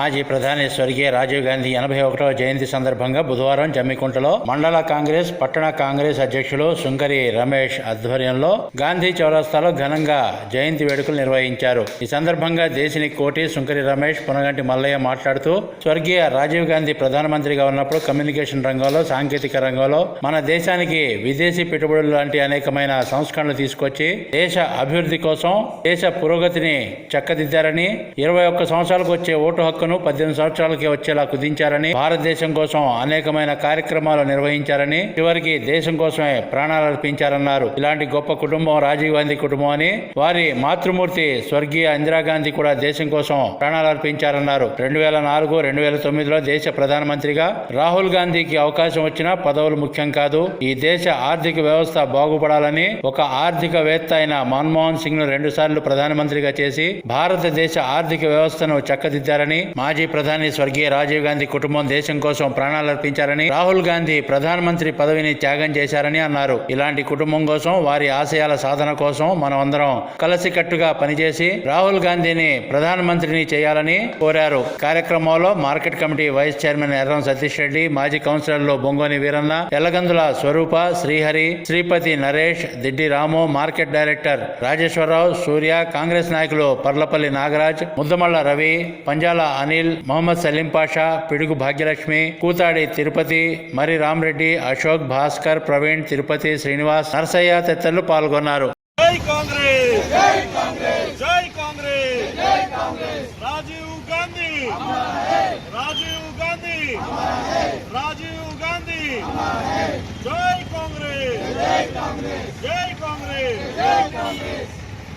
మాజీ ప్రధాని స్వర్గీయ రాజీవ్ గాంధీ ఎనభై ఒకటవ జయంతి సందర్భంగా బుధవారం జమ్మికుంటలో మండల కాంగ్రెస్ పట్టణ కాంగ్రెస్ అధ్యక్షులు శృంగరి రమేష్ ఆధ్వర్యంలో గాంధీ చౌరస్తాలో ఘనంగా జయంతి వేడుకలు నిర్వహించారు. ఈ సందర్భంగా దేశిని కోటి సుంకరి రమేష్ పునగంటి మల్లయ్య మాట్లాడుతూ స్వర్గీయ రాజీవ్ గాంధీ ప్రధానమంత్రిగా ఉన్నప్పుడు కమ్యూనికేషన్ రంగంలో సాంకేతిక రంగంలో మన దేశానికి విదేశీ పెట్టుబడులు లాంటి అనేకమైన సంస్కరణలు తీసుకొచ్చి దేశ అభివృద్ధి కోసం దేశ పురోగతిని చక్కదిద్దారని ఇరవై ఒక్క సంవత్సరాలకు వచ్చే ఓటు హక్కును పద్దెనిమిది సంవత్సరాలకి వచ్చేలా కుదించారని భారతదేశం కోసం అనేకమైన కార్యక్రమాలు నిర్వహించారని చివరికి దేశం కోసమే ప్రాణాలు అర్పించారన్నారు. ఇలాంటి గొప్ప కుటుంబం రాజీవ్ గాంధీ కుటుంబం అని వారి మాతృమూర్తి స్వర్గీయ ఇందిరాగాంధీ కూడా దేశం కోసం ప్రాణాలు అర్పించారన్నారు. రెండు వేల నాలుగు రెండు వేల తొమ్మిదిలో దేశ ప్రధానమంత్రిగా రాహుల్ గాంధీకి అవకాశం వచ్చినా పదవులు ముఖ్యం కాదు. ఈ దేశ ఆర్థిక వ్యవస్థ బాగుపడాలని ఒక ఆర్థికవేత్త అయిన మన్మోహన్ సింగ్ను రెండు సార్లు ప్రధానమంత్రిగా చేసి భారతదేశ ఆర్థిక వ్యవస్థను చక్కదిద్దారని మాజీ ప్రధాని స్వర్గీయ రాజీవ్ గాంధీ కుటుంబం దేశం కోసం ప్రాణాలు అర్పించారని రాహుల్ గాంధీ ప్రధానమంత్రి పదవిని త్యాగం చేశారని అన్నారు. ఇలాంటి కుటుంబం కోసం వారి ఆశయాల సాధన కోసం మనం అందరం కలిసికట్టుగా పనిచేసి రాహుల్ గాంధీని ప్రధానమంత్రిని చేయాలని కోరారు. కార్యక్రమంలో market committee vice chairman Erram Satish Reddy మాజీ కౌన్సిలర్లు బొంగోని వీరన్న ఎల్లగందుల స్వరూప శ్రీహరి శ్రీపతి నరేష్ దిడ్డి రాము మార్కెట్ డైరెక్టర్ రాజేశ్వరరావు సూర్య కాంగ్రెస్ నాయకులు పర్లపల్లి నాగరాజ్ ముద్దమల్ల రవి పంజాల అనిల్ మొహమ్మద్ సలీం పాషా పిడుగు భాగ్యలక్ష్మి కూతాడి తిరుపతి మరి రామ్రెడ్డి అశోక్ భాస్కర్ ప్రవీణ్ తిరుపతి శ్రీనివాస్ నరసయ్య తదితరులు పాల్గొన్నారు. జై కాంగ్రెస్! జై కాంగ్రెస్! జై కాంగ్రెస్ జై కాంగ్రెస్ రాజీవ్ గాంధీ! రాజీవ్ గాంధీ! రాజీవ్ గాంధీ! జై కాంగ్రెస్ జై కాంగ్రెస్! జై కాంగ్రెస్! జై కాంగ్రెస్!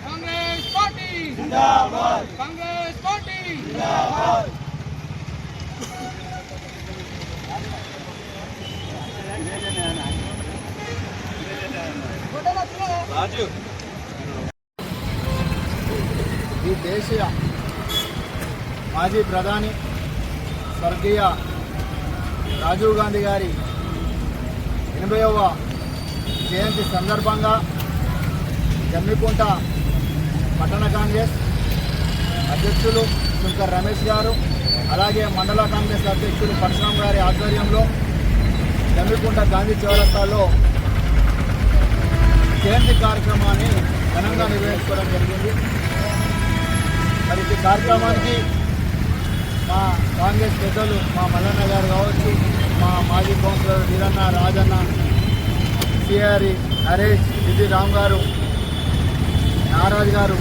కాంగ్రెస్ పార్టీ! జిందాబాద్! కాంగ్రెస్! ఈ దేశీయ మాజీ ప్రధాని స్వర్గీయ రాజీవ్ గాంధీ గారి ఎనభైవ జయంతి సందర్భంగా జమ్మికుంట పట్టణ కాంగ్రెస్ అధ్యక్షులు శంకర్ రమేష్ గారు అలాగే మండల కాంగ్రెస్ అధ్యక్షుడు పరశురామ్ గారి ఆధ్వర్యంలో జమ్మికుంట గాంధీ చౌరస్తాలో జయంతి కార్యక్రమాన్ని ఘనంగా నిర్వహించుకోవడం జరిగింది. మరి ఈ కార్యక్రమానికి మా కాంగ్రెస్ పెద్దలు మా మల్లన్న గారు కావచ్చు మా మాజీ కౌన్సిలర్ వీరన్న రాజన్న సిఆరి హరీష్ విజయ్ రామ్ గారు నారాజ్ గారు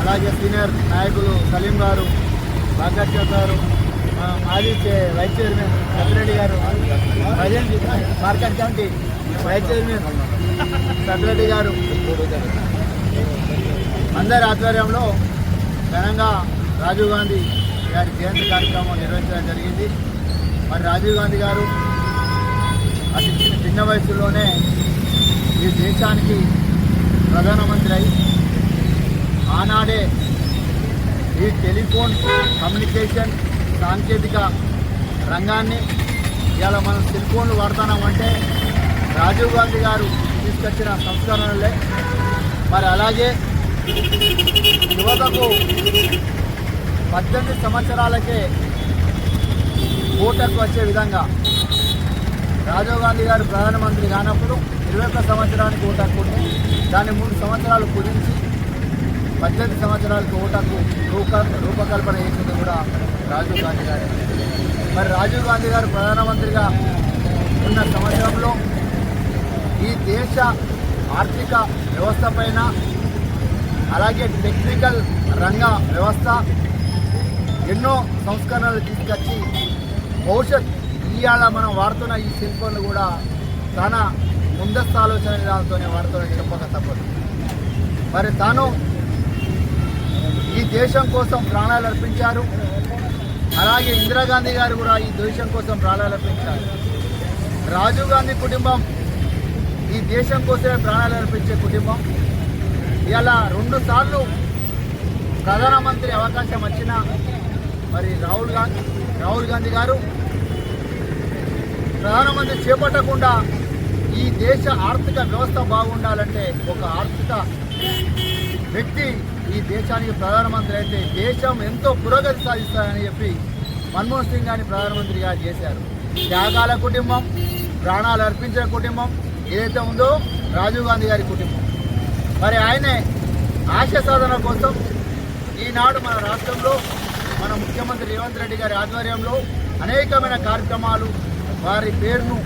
అలాగే సీనియర్ నాయకులు సలీం గారు భాగత్య గారు మాజీ వైస్ చైర్మన్ సత్యరెడ్డి గారు present market committee vice chairman Satyareddy గారు. అందరి ఆధ్వర్యంలో ఘనంగా రాజీవ్ గాంధీ గారి జయంతి కార్యక్రమం నిర్వహించడం జరిగింది. మరి రాజీవ్ గాంధీ గారు అతి చిన్న చిన్న వయసులోనే ఈ దేశానికి ప్రధానమంత్రి అయి ఆనాడే ఈ టెలిఫోన్ కమ్యూనికేషన్ సాంకేతిక రంగాన్ని ఇలా మనం సెల్ ఫోన్లు వాడుతున్నామంటే రాజీవ్ గాంధీ గారు తీసుకొచ్చిన సంస్కరణలే. మరి అలాగే యువతకు పద్దెనిమిది సంవత్సరాలకే ఓటకు వచ్చే విధంగా రాజీవ్ గాంధీ గారు ప్రధానమంత్రి కానప్పుడు ఇరవై ఒక్క సంవత్సరానికి ఓటర్కుంటే దాన్ని మూడు సంవత్సరాలు కుదించి పద్దెనిమిది సంవత్సరాలకు ఓటకు రూప రూపకల్పన చేసింది కూడా రాజీవ్ గాంధీ గారే. మరి రాజీవ్ గాంధీ గారు ప్రధానమంత్రిగా ఉన్న సంవత్సరంలో ఈ దేశ ఆర్థిక వ్యవస్థ పైన అలాగే టెక్నికల్ రంగ వ్యవస్థ ఎన్నో సంస్కరణలు తీసుకొచ్చి భవిష్యత్ ఇవాళ మనం వాడుతున్న ఈ సెల్ఫోన్లు కూడా తన ముందస్తు ఆలోచన విధానంతోనే వాడుతున్న చెప్పక తప్పదు. మరి తాను ఈ దేశం కోసం ప్రాణాలు అర్పించారు. అలాగే ఇందిరాగాంధీ గారు కూడా ఈ దేశం కోసం ప్రాణాలు అర్పించారు. రాజీవ్ గాంధీ కుటుంబం ఈ దేశం కోసమే ప్రాణాలు అర్పించే కుటుంబం. ఇలా రెండు సార్లు ప్రధానమంత్రి అవకాశం వచ్చిన మరి రాహుల్ గాంధీ రాహుల్ గాంధీ గారు ప్రధానమంత్రి చేపట్టకుండా ఈ దేశ ఆర్థిక వ్యవస్థ బాగుండాలంటే ఒక ఆర్థిక వ్యక్తి ఈ దేశానికి ప్రధానమంత్రి అయితే దేశం ఎంతో పురోగతి సాధిస్తారని చెప్పి మన్మోహన్ సింగ్ గారిని ప్రధానమంత్రిగా చేశారు. త్యాగాల కుటుంబం ప్రాణాలు అర్పించిన కుటుంబం ఏదైతే ఉందో రాజీవ్ గాంధీ గారి కుటుంబం. మరి ఆయనే ఆశ సాధన కోసం ఈనాడు మన రాష్ట్రంలో మన ముఖ్యమంత్రి రేవంత్ రెడ్డి గారి ఆధ్వర్యంలో అనేకమైన కార్యక్రమాలు వారి పేరును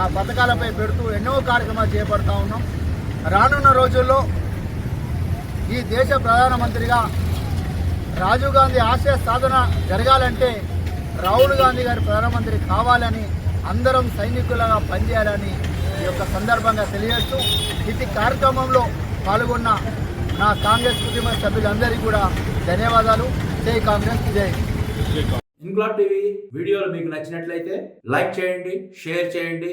ఆ పథకాలపై పెడుతూ ఎన్నో కార్యక్రమాలు చేపడతా ఉన్నాం. రానున్న రోజుల్లో ఈ దేశ ప్రధానమంత్రిగా రాజీవ్ గాంధీ ఆశయ సాధన జరగాలంటే రాహుల్ గాంధీ గారి ప్రధానమంత్రి కావాలని అందరం సైనికులుగా పనిచేయాలని ఈ యొక్క సందర్భంగా తెలియజేస్తూ ఇటు కార్యక్రమంలో పాల్గొన్న నా కాంగ్రెస్ కుటుంబ సభ్యులందరికీ కూడా ధన్యవాదాలు. జై కాంగ్రెస్ జై ఇంక్లాబ్ టీవీ వీడియోలు మీకు నచ్చినట్లయితే లైక్ చేయండి షేర్ చేయండి.